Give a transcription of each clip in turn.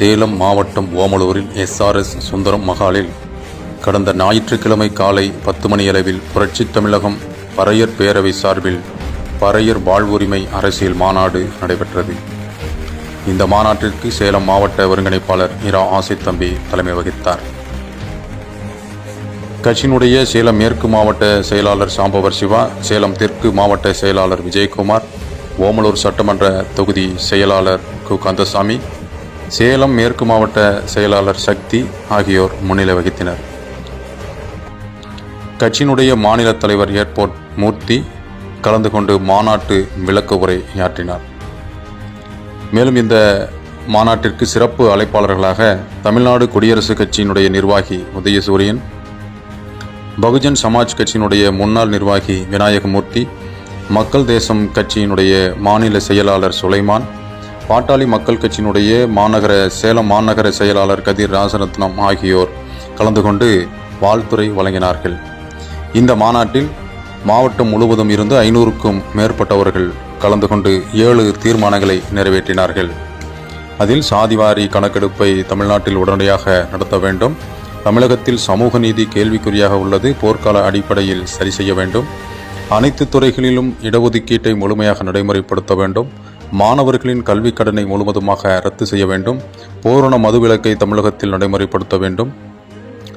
சேலம் மாவட்டம் ஓமலூரில் எஸ்ஆர்எஸ் சுந்தரம் மகாலில் கடந்த ஞாயிற்றுக்கிழமை காலை பத்து மணியளவில் புரட்சித் தமிழகம் பறையர் பேரவை சார்பில் பறையர் வாழ்வுரிமை அரசியல் மாநாடு நடைபெற்றது. இந்த மாநாட்டிற்கு சேலம் மாவட்ட ஒருங்கிணைப்பாளர் இரா ஆசித் தம்பி தலைமை வகித்தார். கட்சியினுடைய சேலம் மேற்கு மாவட்ட செயலாளர் சாம்பவர் சிவா சேலம் தெற்கு மாவட்ட செயலாளர் விஜயகுமார் ஓமலூர் சட்டமன்ற தொகுதி செயலாளர் கு. கந்தசாமி சேலம் மேற்கு மாவட்ட செயலாளர் சக்தி ஆகியோர் முன்னிலை வகித்தனர். கட்சியினுடைய மாநில தலைவர் ஏர்போர்ட் மூர்த்தி கலந்து கொண்டு மாநாட்டு விளக்க உரை மேலும் இந்த மாநாட்டிற்கு சிறப்பு அழைப்பாளர்களாக தமிழ்நாடு குடியரசுக் கட்சியினுடைய நிர்வாகி உதயசூரியன் பகுஜன் சமாஜ் கட்சியினுடைய முன்னாள் நிர்வாகி விநாயகமூர்த்தி மக்கள் தேசம் கட்சியினுடைய மாநில செயலாளர் சுலைமான் பாட்டாளி மக்கள் கட்சியினுடைய மாநகர சேலம் மாநகர செயலாளர் கதிர் ராசரத்னம் ஆகியோர் கலந்து கொண்டு வாழ்த்துறை வழங்கினார்கள். இந்த மாநாட்டில் மாவட்டம் முழுவதும் இருந்து ஐநூறுக்கும் மேற்பட்டவர்கள் கலந்து கொண்டு ஏழு தீர்மானங்களை நிறைவேற்றினார்கள். அதில் சாதிவாரி கணக்கெடுப்பை தமிழ்நாட்டில் உடனடியாக நடத்த வேண்டும். தமிழகத்தில் சமூக நீதி கேள்விக்குறியாக உள்ளது. போர்க்கால அடிப்படையில் சரி செய்ய வேண்டும். அனைத்து துறைகளிலும் இடஒதுக்கீட்டை முழுமையாக நடைமுறைப்படுத்த வேண்டும். மாணவர்களின் கல்விக் கடனை முழுவதுமாக ரத்து செய்ய வேண்டும். பூரண மதுவிலக்கை தமிழகத்தில் நடைமுறைப்படுத்த வேண்டும்.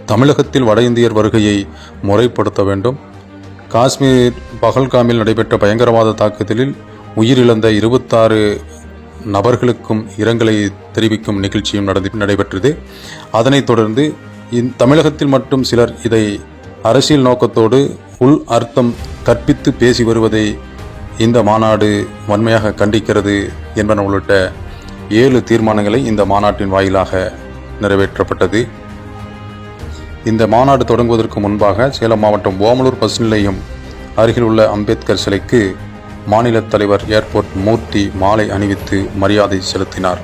தமிழகத்தில் வட இந்தியர் வருகையை முறைப்படுத்த வேண்டும். காஷ்மீர் பகல்காமில் நடைபெற்ற பயங்கரவாத தாக்குதலில் உயிரிழந்த இருபத்தாறு நபர்களுக்கும் இரங்கலை தெரிவிக்கும் நிகழ்ச்சியும் நடந்து நடைபெற்றது. அதனைத் தொடர்ந்து இந் தமிழகத்தில் மட்டும் சிலர் இதை அரசியல் நோக்கத்தோடு உள் அர்த்தம் கற்பித்து பேசி வருவதை இந்த மாநாடு வன்மையாக கண்டிக்கிறது என்பன உள்ளிட்ட ஏழு தீர்மானங்களை இந்த மாநாட்டின் வாயிலாக நிறைவேற்றப்பட்டது. இந்த மாநாடு தொடங்குவதற்கு முன்பாக சேலம் மாவட்டம் ஓமலூர் பஸ் நிலையம் அருகில் உள்ள அம்பேத்கர் சிலைக்கு மாநில தலைவர் ஏர்போர்ட் மூர்த்தி மாலை அணிவித்து மரியாதை செலுத்தினார்.